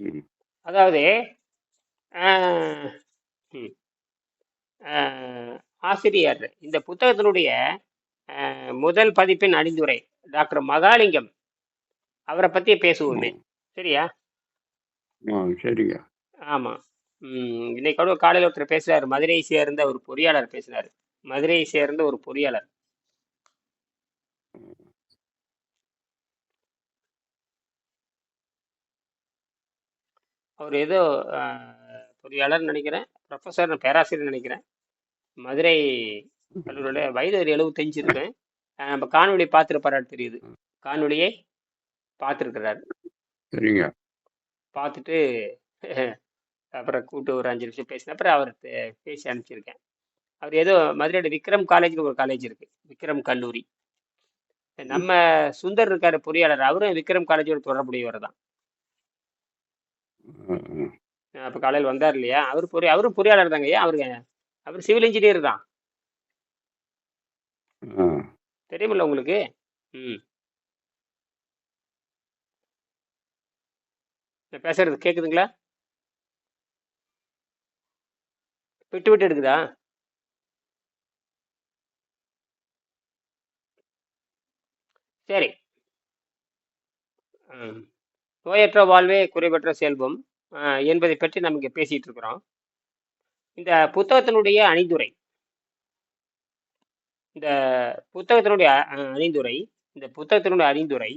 ம். அதாவது ம், ஆசிரியர் இந்த புத்தகத்தினுடைய முதல் பதிப்பின் அணிந்துரை டாக்டர் மகாலிங்கம் அவரை பத்தி பேசுவோமே. ம். சரியா? ஆ சரிங்க ஆமா. ம், இன்னைக்கு கூட காலையில் ஒருத்தர் பேசுறாரு. மதுரையை சேர்ந்த ஒரு பொறியாளர் பேசினார் மதுரையை சேர்ந்த ஒரு பொறியாளர். அவர் ஏதோ பொறியாளர் நினைக்கிறேன். ப்ரொஃபஸர் பேராசிரியர் நினைக்கிறேன். மதுரை கல்லூரியில் வயது ஒரு எழுபத்தஞ்சு இருக்கு ஆ, நம்ம காணொளி பார்த்துருப்பாரு தெரியுது. காணொளியை பார்த்துருக்கிறாரு. சரிங்க. பார்த்துட்டு அப்புறம் கூப்பிட்டு ஒரு அஞ்சு நிமிஷம் பேசின அப்புறம் அவர் பேசி அனுப்பிச்சிருக்கேன். அவர் ஏதோ மதுரையோட விக்ரம் காலேஜ்னு ஒரு காலேஜ் இருக்கு. விக்ரம் கல்லூரி. நம்ம சுந்தர் இருக்காரு பொறியாளர். அவரும் விக்ரம் காலேஜோட தொடர்புடையவர் தான். அப்போ காலையில் வந்தார் இல்லையா? அவர் பொறி அவரும் பொறியாளர் தாங்க. ஐயா அவருக்கு அவர் சிவில் இன்ஜினியர் தான். ஆ. தெரியுமில்ல உங்களுக்கு? ம். பேசுறது கேட்குதுங்களா விட்டு விட்டு எடுக்குதா? சரி. ம். நோயற்ற வாழ்வே குறைவற்ற செல்வம் என்பதை பற்றி நம்ம இங்கே பேசிட்டு இருக்கிறோம். இந்த புத்தகத்தினுடைய அணிந்துரை இந்த புத்தகத்தினுடைய அணிந்துரை இந்த புத்தகத்தினுடைய அறிந்துரை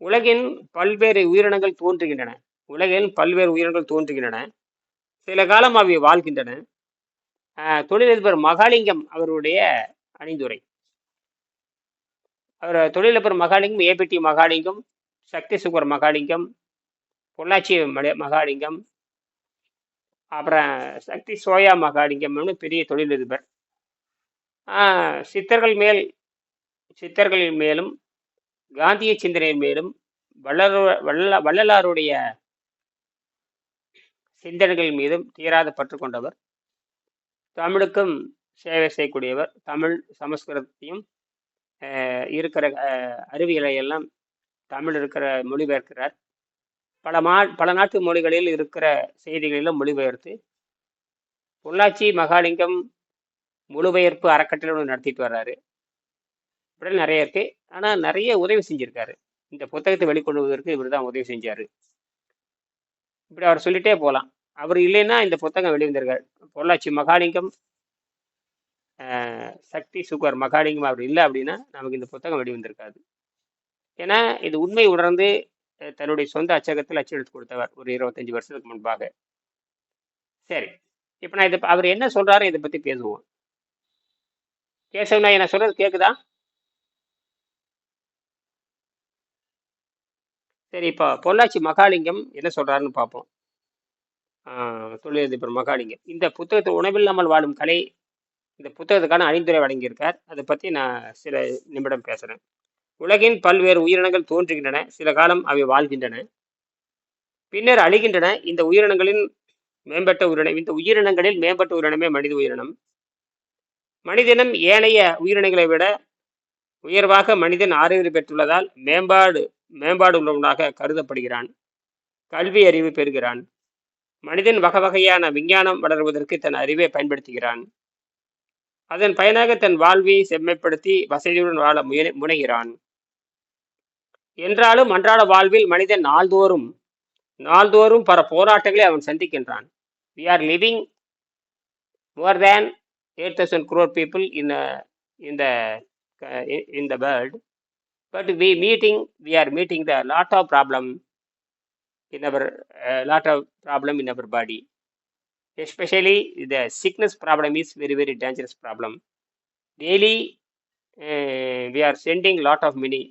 உலகின் பல்வேறு உயிரினங்கள் தோன்றுகின்றன. உலகின் பல்வேறு உயிரினங்கள் தோன்றுகின்றன. சில காலம் அவை வாழ்கின்றன. தொழிலதிபர் மகாலிங்கம் அவருடைய அணிந்துரை. அவர் தொழிலதிபர் மகாலிங்கம் ஏபிடி மகாலிங்கம் சக்தி சுகர் மகாலிங்கம் பொள்ளாச்சி மகாலிங்கம் அப்புறம் சக்தி சோயா மகாலிங்கம்னு பெரிய தொழிலதிபர். சித்தர்கள் மேல் சித்தர்களின் மேலும் காந்திய சிந்தனையின் மேலும் வள்ளலு வள்ள வள்ளலாருடைய சிந்தனைகள் மீதும் தீராத பற்று கொண்டவர். தமிழுக்கும் சேவை செய்யக்கூடியவர். தமிழ் சமஸ்கிருதத்தையும் இருக்கிற ஆஹ், அறிவியலை எல்லாம் தமிழ் இருக்கிற மொழிபெயர்க்கிறார். பல மா பல நாட்டு மொழிகளில் இருக்கிற செய்திகளிலும் மொழிபெயர்த்து பொள்ளாச்சி மகாலிங்கம் மொழிபெயர்ப்பு அறக்கட்டளை ஒன்று நடத்திட்டு வர்றாரு. இப்படி நிறைய இருக்கு. ஆனால் நிறைய உதவி செஞ்சுருக்காரு. இந்த புத்தகத்தை வெளிக்கொண்டுவதற்கு இவர் தான் உதவி செஞ்சார். இப்படி அவர் சொல்லிட்டே போகலாம் அவர் இல்லைன்னா இந்த புத்தகம் வெளிவந்திருக்கார் பொள்ளாச்சி மகாலிங்கம் சக்தி சுகர் மகாலிங்கம் அவர் இல்லை அப்படின்னா நமக்கு இந்த புத்தகம் வெளிவந்திருக்காது ஏன்னா இது உண்மை உணர்ந்து தன்னுடைய சொந்த அச்சகத்தில் அச்சடித்து கொடுத்தவர் ஒரு இருபத்தஞ்சு வருஷத்துக்கு முன்பாக. சரி இப்போ நான் இதை அவர் என்ன சொல்றாரு இதை பற்றி பேசுவோம். கேசவனா என்ன சொல்றது கேட்குதா சரி இப்போ பொள்ளாச்சி மகாலிங்கம் என்ன சொல்றாருன்னு பார்ப்போம் தொழிலதிபர் மகாலிங்கம். இந்த புத்தகத்தை உணவில்லாமல் வாழும் கலை இந்த புத்தகத்துக்கான அணிந்துரை வழங்கியிருக்கார். அதை பற்றி நான் சில நிமிடம் பேசுகிறேன் உலகின் பல்வேறு உயிரினங்கள் தோன்றுகின்றன. சில காலம் அவை வாழ்கின்றன. பின்னர் அழிகின்றன. இந்த உயிரினங்களின் மேம்பட்ட உயிரினம் இந்த உயிரினங்களில் மேம்பட்ட உயிரினமே மனித உயிரினம். மனிதனும் ஏனைய உயிரினங்களை விட உயர்வாக மனிதன் ஆறுதல் பெற்றுள்ளதால் மேம்பாடு மேம்பாடு உள்ளவனாக கருதப்படுகிறான். கல்வி அறிவு பெறுகிறான். மனிதன் வகை வகையான விஞ்ஞானம் வளர்வதற்கு தன் அறிவை பயன்படுத்துகிறான். அதன் பயனாக தன் வாழ்வை செம்மைப்படுத்தி வசதியுடன் வாழ முய முனைகிறான். என்றாலும் அன்றாட வாழ்வில் மனிதன் நாள்தோறும் நாள்தோறும் பல போராட்டங்களை அவன் சந்திக்கின்றான் we are living more than eight thousand crore people in இந்த in the world but we meeting we are meeting the lot of problem in our lot of problem in our body especially the sickness problem is very very dangerous problem daily we are sending lot of mini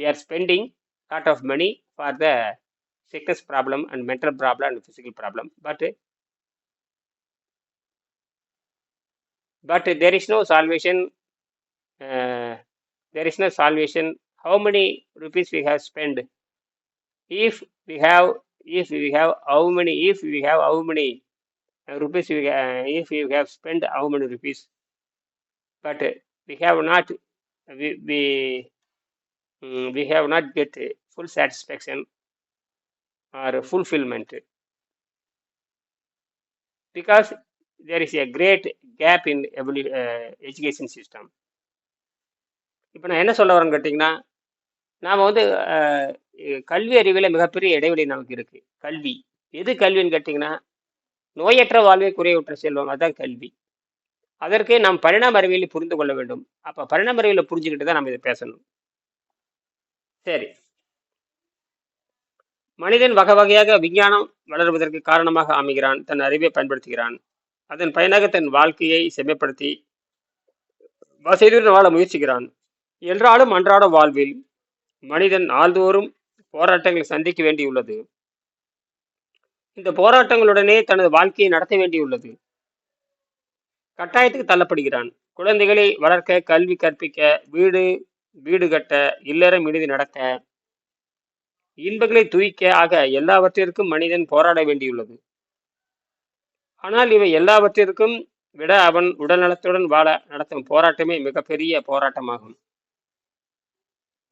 we are spending lot of money for the sickness problem and mental problem and physical problem but but there is no salvation uh, there is no salvation. How many rupees we have spent? If we have if we have how many if we have how many rupees we uh, if we have spent how many rupees? But we have not we we, Mm, we have not get full full satisfaction or fulfillment. Because there is a great gap in education system uh, education system. இப்போ நான் என்ன சொல்ல வரேன்னு கேட்டிங்கன்னா நாம் வந்து கல்வி அறிவில் மிகப்பெரிய இடைவெளி நமக்கு இருக்குது கல்வி. எது கல்வின்னு கேட்டிங்கன்னா நோயற்ற வாழ்வை குறைவுற்ற செல்வம். அதுதான் கல்வி. அதற்கு நாம் பரிணாம அறிவியலை புரிந்து கொள்ள வேண்டும். அப்போ பரிணாம அறிவியலை புரிஞ்சுக்கிட்டு தான் நம்ம இதை பேசணும். சரி. மனிதன் வகை வகையாக விஞ்ஞானம் வளருவதற்கு காரணமாக அமைகிறான் தன் அறிவை பயன்படுத்துகிறான். அதன் பயனாக தன் வாழ்க்கையை செம்மைப்படுத்தி வசதியுடன் வாழ முயற்சிக்கிறான். என்றாலும் அன்றாட வாழ்வில் மனிதன் நாள்தோறும் போராட்டங்களை சந்திக்க வேண்டியுள்ளது. இந்த போராட்டங்களுடனே தனது வாழ்க்கையை நடத்த வேண்டியுள்ளது. கட்டாயத்துக்கு தள்ளப்படுகிறான். குழந்தைகளை வளர்க்க கல்வி கற்பிக்க வீடு வீடு கட்ட இல்லறம் இனிது நடத்த இன்பங்களை துய்க்க ஆக எல்லாவற்றிற்கும் மனிதன் போராட வேண்டியுள்ளது. ஆனால் இவை எல்லாவற்றிற்கும் விட அவன் உடல் நலத்துடன் வாழ நடத்தும் போராட்டமே மிகப்பெரிய போராட்டமாகும்.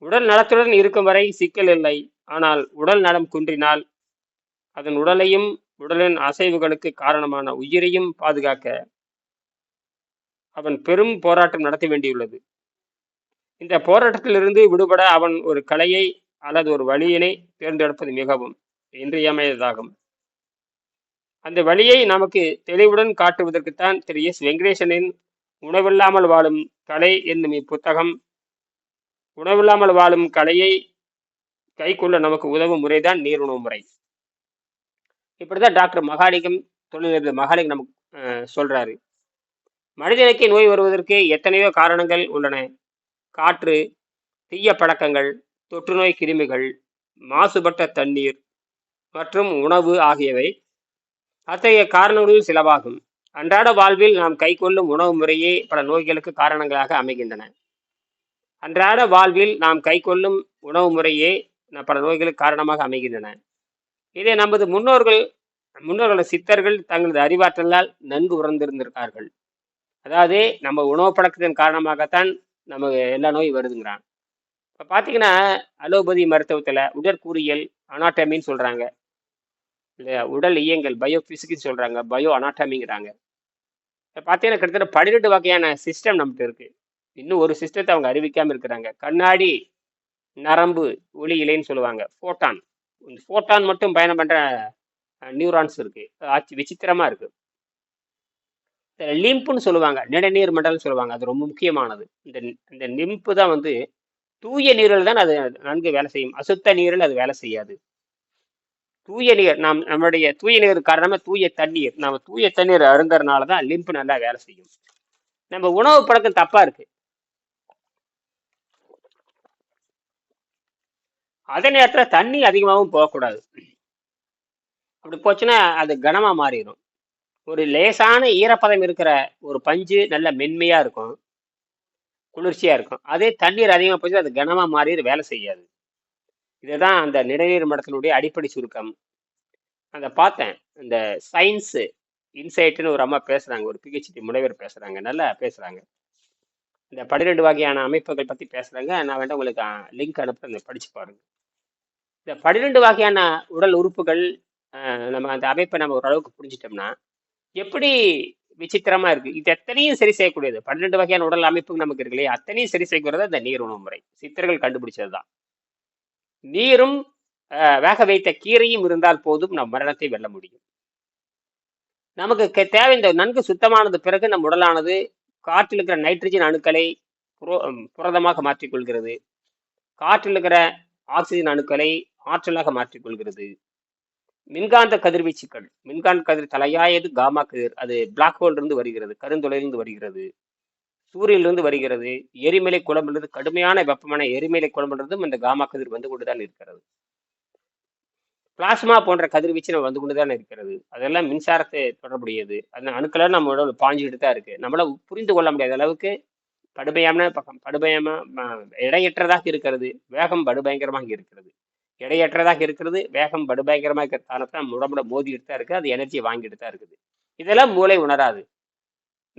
உடல் நலத்துடன் இருக்கும் வரை சிக்கல் இல்லை. ஆனால் உடல் நலம் குன்றினால் அதன் உடலையும் உடலின் அசைவுகளுக்கு காரணமான உயிரையும் பாதுகாக்க அவன் பெரும் போராட்டம் நடத்த வேண்டியுள்ளது. இந்த போராட்டத்திலிருந்து விடுபட அவன் ஒரு கலையை அல்லது ஒரு வழியினை தேர்ந்தெடுப்பது மிகவும் இன்றியமையதாகும் அந்த வழியை நமக்கு தெளிவுடன் காட்டுவதற்குத்தான் திரு எஸ் வெங்கடேசனின் உணவில்லாமல் வாழும் கலை என்னும் இப்புத்தகம் உணவில்லாமல் வாழும் கலையை கைக்கொள்ள நமக்கு உதவும் முறைதான் நீருணவு முறை. இப்படிதான் டாக்டர் மகாலிகம் தொழில் மகாலிகம் நமக்கு சொல்றாரு. மனிதனுக்கு நோய் வருவதற்கு எத்தனையோ காரணங்கள் உள்ளன. காற்று தீய பழக்கங்கள் தொற்றுநோய் கிருமிகள் மாசுபட்ட தண்ணீர் மற்றும் உணவு ஆகியவை அத்தகைய காரணங்களில் சிலவாகும். அன்றாட வாழ்வில் நாம் கைக்கொள்ளும் உணவு முறையே பல நோய்களுக்கு காரணங்களாக அமைகின்றன. அன்றாட வாழ்வில் நாம் கைக்கொள்ளும் உணவு முறையே பல நோய்களுக்கு காரணமாக அமைகின்றன. இதை நமது முன்னோர்கள் முன்னோர்கள் சித்தர்கள் தங்களது அறிவாற்றலால் நன்கு உணர்ந்திருந்திருக்கார்கள். அதாவது நம்ம உணவு பழக்கத்தின் காரணமாகத்தான் நமக்கு எல்லா நோயும் வருதுங்கிறான் இப்போ பார்த்தீங்கன்னா அலோபதி மருத்துவத்தில் உடற்கூறியல் அனாட்டமின்னு சொல்கிறாங்க இல்லையா? உடல் இயங்கல் பயோ பிசிக்ஸ் சொல்கிறாங்க பயோ அனாட்டமிங்கிறாங்க இப்போ பார்த்தீங்கன்னா கிட்டத்தட்ட பன்னிரெண்டு வகையான சிஸ்டம் நம்மகிட்ட இருக்குது இன்னும் ஒரு சிஸ்டத்தை அவங்க அறிவிக்காமல் இருக்கிறாங்க. கண்ணாடி நரம்பு ஒளி இலைன்னு சொல்லுவாங்க. ஃபோட்டான் இந்த ஃபோட்டான் மட்டும் பயணம் பண்ணுற நியூரான்ஸ் இருக்குது ஆச்சு விசித்திரமாக இருக்குது லிம்புன்னு சொல்லுவாங்க நிடநீர் மண்டலம் சொல்லுவாங்க அது ரொம்ப முக்கியமானது. இந்த இந்த லிம்பு தான் வந்து தூய நீரில் தான் அது நன்கு வேலை செய்யும். அசுத்த நீரில் அது வேலை செய்யாது. தூய நீர் நாம் நம்முடைய தூய நீர் காரணமாக தூய தண்ணீர். நம்ம தூய தண்ணீர் அருங்கிறதுனால தான் லிம்பு நல்லா வேலை செய்யும். நம்ம உணவு பழக்கம் தப்பா இருக்கு. அதே நேரத்தில் தண்ணி அதிகமாகவும் போகக்கூடாது. அப்படி போச்சுன்னா அது கனமாக மாறிடும் ஒரு லேசான ஈரப்பதம் இருக்கிற ஒரு பஞ்சு நல்ல மென்மையாக இருக்கும். குளிர்ச்சியாக இருக்கும். அதே தண்ணீர் அதிகமாக போச்சு அது கனமாக மாறி அது வேலை செய்யாது. இதுதான் அந்த நிறைநீர் மடத்தினுடைய அடிப்படை சுருக்கம். அதை பார்த்தேன். இந்த சயின்ஸு இன்சைட்னு ஒரு அம்மா பேசுகிறாங்க ஒரு பிஹெச்டி முனைவர் பேசுகிறாங்க நல்லா பேசுகிறாங்க இந்த பன்னிரெண்டு வகையான அமைப்புகள் பற்றி பேசுகிறாங்க நான் வேண்டாம் உங்களுக்கு லிங்க் அனுப்புறேன் படித்து பாருங்க. இந்த பன்னிரெண்டு வகையான உடல் உறுப்புகள் நம்ம அந்த அமைப்பை நம்ம ஓரளவுக்கு புரிஞ்சிட்டோம்னா எப்படி விசித்திரமா இருக்கு? இது எத்தனையும் சரி செய்யக்கூடியது. பன்னெண்டு வகையான உடல் அமைப்பு நமக்கு இருக்கு இல்லையா? அத்தனையும் சரி செய்கிறது அந்த நீர் உணவு முறை. சித்தர்கள் கண்டுபிடிச்சதுதான் நீரும் அஹ், வேக வைத்த கீரையும் இருந்தால் போதும் நம் மரணத்தை வெல்ல முடியும். நமக்கு தேவை இந்த நன்கு சுத்தமானது பிறகு நம் உடலானது காற்றில் இருக்கிற நைட்ரஜன் அணுக்களை புரோ- புரதமாக மாற்றிக்கொள்கிறது. காற்றில் இருக்கிற ஆக்சிஜன் அணுக்களை ஆற்றலாக மாற்றிக்கொள்கிறது. மின்காந்த கதிர்வீச்சுக்கள். மின்காந்த கதிர் தலையாயது காமா கதிர். அது பிளாக் ஹோல் இருந்து வருகிறது. கருந்துளையிலிருந்து வருகிறது. சூரியனிலிருந்து வருகிறது. எரிமலை குழம்பிலிருந்து கடுமையான வெப்பமான எரிமலை குழம்பிலிருந்தும் இந்த காமா கதிர் வந்து கொண்டுதான் இருக்கிறது. பிளாஸ்மா போன்ற கதிர்வீச்சு நம்ம வந்து கொண்டுதான் இருக்கிறது. அதெல்லாம் மின்சாரத்தை தொடர்புடையது. அந்த அணுக்களை நம்ம உடல் பாஞ்சுக்கிட்டு தான் இருக்கு. நம்மளால புரிந்து கொள்ள முடியாத அளவுக்கு படுபயமான பக்கம் படுபயமா இடையற்றதாக இருக்கிறது. வேகம் படுபயங்கரமாக இருக்கிறது. எடையற்றதாக இருக்கிறது. வேகம் படுபயங்கரமாக இருக்கிற காரணத்தை உடம்புல மோதிட்டு தான் இருக்குது அது எனர்ஜியை வாங்கிட்டு தான் இருக்குது. இதெல்லாம் மூளை உணராது.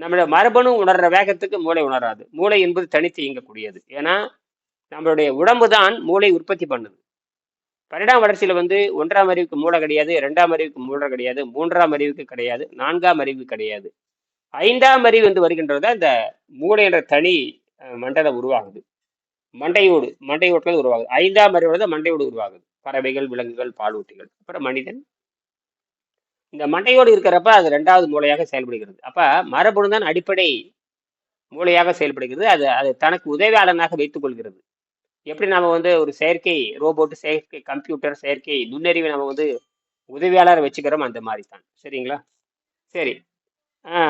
நம்மளோட மரபணு உணர்ற வேகத்துக்கு மூளை உணராது. மூளை என்பது தனித்து இயங்கக்கூடியது. ஏன்னா நம்மளுடைய உடம்பு தான் மூளை உற்பத்தி பண்ணுது. பன்னெண்டாம் வளர்ச்சியில் வந்து ஒன்றாம் அறிவுக்கு மூளை கிடையாது இரண்டாம் அறிவுக்கு மூளை கிடையாது மூன்றாம் அறிவுக்கு கிடையாது நான்காம் அறிவு கிடையாது. ஐந்தாம் அறிவு என்று வருகின்றது இந்த மூளை என்ற தனி மண்டலம் உருவாகுது. மண்டையோடு மண்டையோட்கள் உருவாகுது. ஐந்தாம் அறிவோடு தான் மண்டையோடு உருவாகுது. பறவைகள் விலங்குகள் பாலூட்டிகள் அப்புறம் மனிதன். இந்த மண்டையோடு இருக்கிறப்ப அது ரெண்டாவது மூளையாக செயல்படுகிறது. அப்ப மரபணு தான் அடிப்படை மூளையாக செயல்படுகிறது. அது அது தனக்கு உதவியாளனாக வைத்துக் கொள்கிறது. எப்படி நாம வந்து ஒரு செயற்கை ரோபோட் செயற்கை கம்ப்யூட்டர் செயற்கை நுண்ணறிவை நம்ம வந்து உதவியாளரை வச்சுக்கிறோம் அந்த மாதிரி தான். சரிங்களா? சரி. ஆ.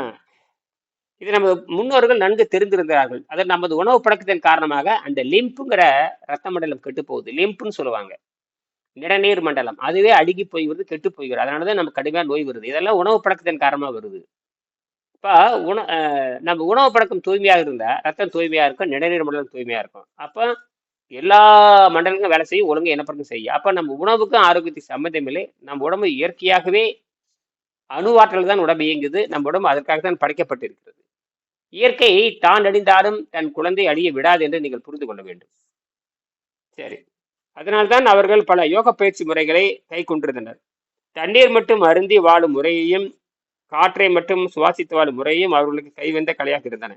இது நமது முன்னோர்கள் நன்கு தெரிந்திருந்தார்கள். அது நமது உணவு பழக்கத்தின் காரணமாக அந்த லிம்புங்கிற ரத்த மண்டலம் கெட்டு போகுது. லிம்புன்னு சொல்லுவாங்க. நிறநீர் மண்டலம். அதுவே அழுகி போய் வருது கெட்டு போய்கிறது அதனால தான் நமக்கு கடுமையாக நோய் வருது. இதெல்லாம் உணவு பழக்கத்தின் காரணமாக வருது. இப்போ உண நம்ம உணவு பழக்கம் தூய்மையாக இருந்தால் ரத்தம் தூய்மையாக இருக்கும் நிறநீர் மண்டலம் தூய்மையாக இருக்கும். அப்போ எல்லா மண்டலங்களும் வேலை செய்யும் ஒழுங்கு இனப்பழக்கம் செய்யும். அப்போ நம்ம உணவுக்கும் ஆரோக்கியத்துக்கு சம்மந்தம் இல்லை. நம்ம உடம்பு இயற்கையாகவே அணுவாற்றல் தான் உடம்பு இயங்குது. நம்ம உடம்பு அதற்காக தான் படைக்கப்பட்டிருக்கிறது. இயற்கையை தான் அழிந்தாலும் தன் குழந்தை அழிய விடாது என்று நீங்கள் புரிந்து கொள்ள வேண்டும். சரி. அதனால்தான் அவர்கள் பல யோக பயிற்சி முறைகளை கை கொண்டிருந்தனர். தண்ணீர் மட்டும் அருந்தி வாழும் முறையையும் காற்றை மட்டும் சுவாசித்து வாழும் முறையும் அவர்களுக்கு கைவந்த கலையாக இருந்தன.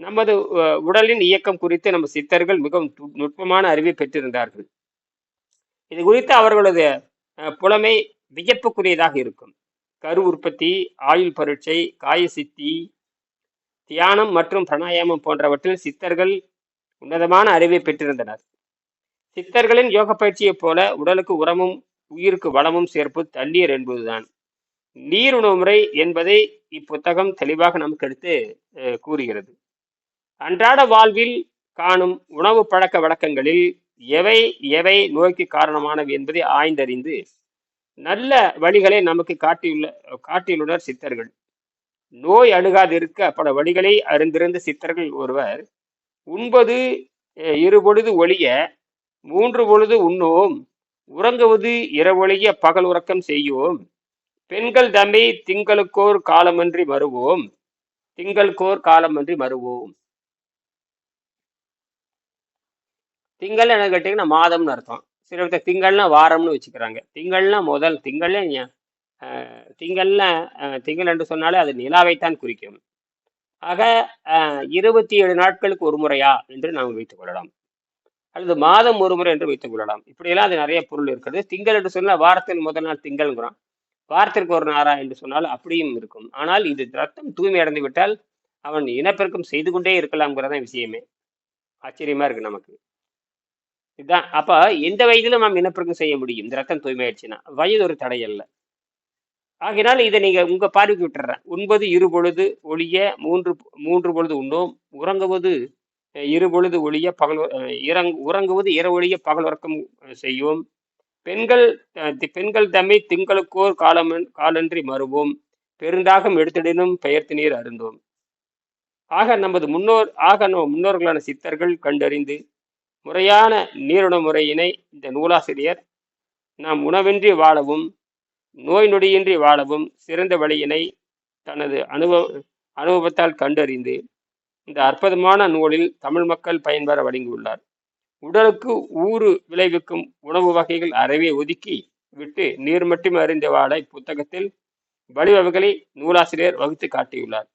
நமது உடலின் இயக்கம் குறித்து நம்ம சித்தர்கள் மிகவும் நுட்பமான அறிவை பெற்றிருந்தார்கள். இது குறித்து அவர்களது புலமை வியப்புக்குரியதாக இருக்கும். கரு உற்பத்தி ஆயுள் பரீட்சை காய சித்தி தியானம் மற்றும் பிராணாயாமம் போன்றவற்றில் சித்தர்கள் உன்னதமான அறிவை பெற்றிருந்தனர். சித்தர்களின் யோக பயிற்சியைப் போல உடலுக்கு உரமும் உயிருக்கு வளமும் சேர்ப்பு தண்ணீர் என்பதுதான். நீருணவு முறை என்பதை இப்புத்தகம் தெளிவாக நமக்கு எடுத்து அஹ், கூறுகிறது. அன்றாட வாழ்வில் காணும் உணவு பழக்க வழக்கங்களில் எவை எவை நோய்க்கு காரணமானவை என்பதை ஆய்ந்தறிந்து நல்ல வழிகளை நமக்கு காட்டியுள்ள காட்டியுள்ளனர் சித்தர்கள். நோய் அணுகாதிருக்க பல வழிகளை அறிந்திருந்த சித்தர்கள் ஒருவர் உண்பது இரு பொழுது ஒழிய மூன்று பொழுது உண்ணோம் உறங்குவது இரவொழிய பகல் உறக்கம் செய்யோம் பெண்கள் தம்மை திங்களுக்கோர் காலமன்றி மறுவோம் திங்களுக்கோர் காலமன்றி மறுவோம். திங்கள் என்ன கேட்டீங்கன்னா மாதம்னு அர்த்தம். சில திங்கள்னா வாரம்னு வச்சுக்கிறாங்க. திங்கள்னா முதல் திங்கள்ல திங்கள்ல திங்கள் என்று சொன்னாலே அது நிலாவைத்தான் குறிக்கும். ஆக இருபத்தி ஏழு நாட்களுக்கு ஒரு முறையா என்று நாம் வைத்துக் கொள்ளலாம். அல்லது மாதம் ஒரு முறை என்று வைத்துக் கொள்ளலாம். இப்படியெல்லாம் அது நிறைய பொருள் இருக்கிறது. திங்கள் என்று சொன்னால் வாரத்தில் முதல் நாள் திங்கள்ங்கிறோம். வாரத்திற்கு ஒரு நாரா என்று சொன்னால் அப்படியும் இருக்கும். ஆனால் இது ரத்தம் தூய்மை அடைந்து விட்டால் அவன் இனப்பெருக்கம் செய்து கொண்டே இருக்கலாம்ங்கிறதான் விஷயமே. ஆச்சரியமா இருக்கு நமக்கு. இதுதான். அப்ப எந்த வயதிலும் நாம் இனப்பெருக்கம் செய்ய முடியும். இந்த ரத்தம் தூய்மையாயிடுச்சுன்னா. வயது ஒரு தடை அல்ல. ஆகினால் இதை நீங்க உங்க பார்வைக்கு விட்டுறேன். உண்பது இரு பொழுது ஒளிய மூன்று மூன்று பொழுது உண்டோம். உறங்குவது இரு பொழுது ஒளிய பகல் இறங் உறங்குவது இரவொழிய பகல் உறக்கம் செய்வோம். பெண்கள் தி- பெண்கள் தம்மை திங்களுக்கோர் காலம் காலன்றி மறுவோம். பெருந்தாகம் எடுத்திடினும் பெயர்த்து நீர் அருந்தோம். ஆக நமது முன்னோர் ஆக நம் முன்னோர்களான சித்தர்கள் கண்டறிந்து முறையான நீருண முறையினை இந்த நூலாசிரியர் நாம் உணவின்றி வாழவும் நோய் நொடியின்றி வாழவும் சிறந்த வழியினை தனது அனுபவ அனுபவத்தால் கண்டறிந்து இந்த அற்புதமான நூலில் தமிழ் மக்கள் பயன்பெற வழங்கியுள்ளார். உடலுக்கு ஊறு விளைவிக்கும் உணவு வகைகள் அறவே ஒதுக்கி விட்டு நீர் மட்டும் அறிந்த வாழ புத்தகத்தில் வழிவகைகளை நூலாசிரியர் வகுத்து காட்டியுள்ளார்.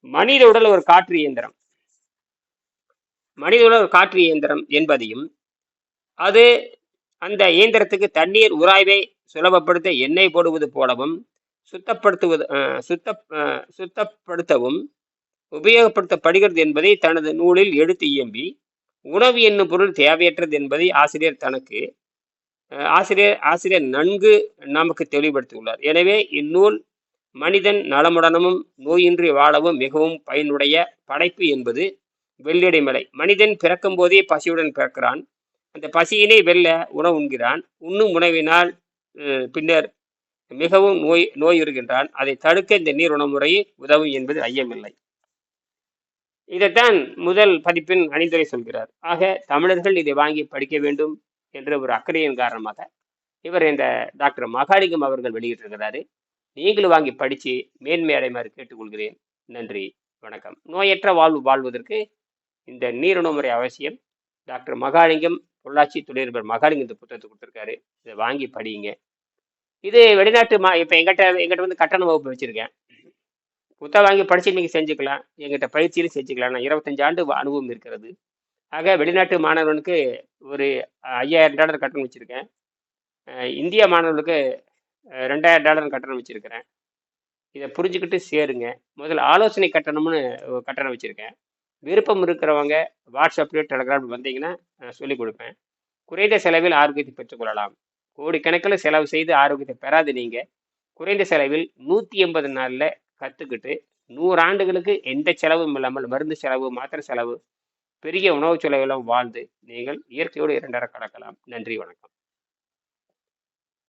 மனித உடல் ஒரு காற்று இயந்திரம். மனித உடல் ஒரு காற்று இயந்திரம் என்பதையும் அது அந்த இயந்திரத்துக்கு தண்ணீர் உராய்வை சுலபப்படுத்த எண்ணெய் போடுவது போலவும் சுத்தப்படுத்துவது சுத்த சுத்தப்படுத்தவும் உபயோகப்படுத்தப்படுகிறது என்பதை தனது நூலில் எடுத்து இயம்பி உணவு என்னும் பொருள் தேவையற்றது என்பதை ஆசிரியர் தனக்கு ஆசிரியர் ஆசிரியர் நன்கு நமக்கு தெளிவுபடுத்தியுள்ளார். எனவே இந்நூல் மனிதன் நலமுடனும் நோயின்றி வாழவும் மிகவும் பயனுடைய படைப்பு என்பது வெள்ளிடைமலை மனிதன் பிறக்கும் போதே பசியுடன் பிறக்கிறான். அந்த பசியினை வெல்ல உணவு உண்கிறான் உண்ணும் உணவினால் பின்னர் மிகவும் நோய் நோய் இருக்கின்றான் அதை தடுக்க இந்த நீர் உணவு உதவும் என்பது ஐயமில்லை. இதைத்தான் முதல் பதிப்பின் அணிந்துரை சொல்கிறார். ஆக தமிழர்கள் இதை வாங்கி படிக்க வேண்டும் என்ற ஒரு அக்கறையின் காரணமாக இவர் இந்த டாக்டர் மகாலிங்கம் அவர்கள் வெளியிட்டிருக்கிறாரு. நீங்களும் வாங்கி படித்து மேன்மை அடைமாறு கேட்டுக்கொள்கிறேன். நன்றி வணக்கம். நோயற்ற வாழ்வு வாழ்வதற்கு இந்த நீருணவு முறை அவசியம். டாக்டர் மகாலிங்கம் பொள்ளாச்சி தொழிலதிபர் மகாலிங்க இந்த புத்தகத்தை கொடுத்துருக்காரு. இதை வாங்கி படியுங்க. இது வெளிநாட்டு மா இப்போ எங்கிட்ட எங்கிட்ட வந்து கட்டண வகுப்பு வச்சுருக்கேன். புத்தகம் வாங்கி படித்து நீங்கள் செஞ்சுக்கலாம். எங்கிட்ட பயிற்சியிலும் செஞ்சுக்கலாம். நான் இருபத்தஞ்சு ஆண்டு அனுபவம் இருக்கிறது. ஆக வெளிநாட்டு மாணவனுக்கு ஒரு ஐயாயிரம் டாலர் கட்டணம் வச்சுருக்கேன். இந்திய மாணவர்களுக்கு ரெண்டாயிரம் டாலர் கட்டணம் வச்சுருக்கிறேன். இதை புரிஞ்சுக்கிட்டு சேருங்க. முதல்ல ஆலோசனை கட்டணம்னு கட்டணம் வச்சுருக்கேன். விருப்பம் இருக்கிறவங்க வாட்ஸ்அப்லேயோ டெலகிராம் வந்தீங்கன்னா நான் சொல்லிக் கொடுப்பேன். குறைந்த செலவில் ஆரோக்கியத்தை பெற்றுக்கொள்ளலாம் கோடிக்கணக்கில் செலவு செய்து ஆரோக்கியத்தை பெறாது நீங்கள் குறைந்த செலவில் நூற்றி எண்பது நாளில் கற்றுக்கிட்டு நூறு ஆண்டுகளுக்கு எந்த செலவும் இல்லாமல் மருந்து செலவு மாத்திரை செலவு பெரிய உணவு செலவெல்லாம் வாழ்ந்து நீங்கள் இயற்கையோடு இரண்டரை கலக்கலாம் நன்றி வணக்கம்.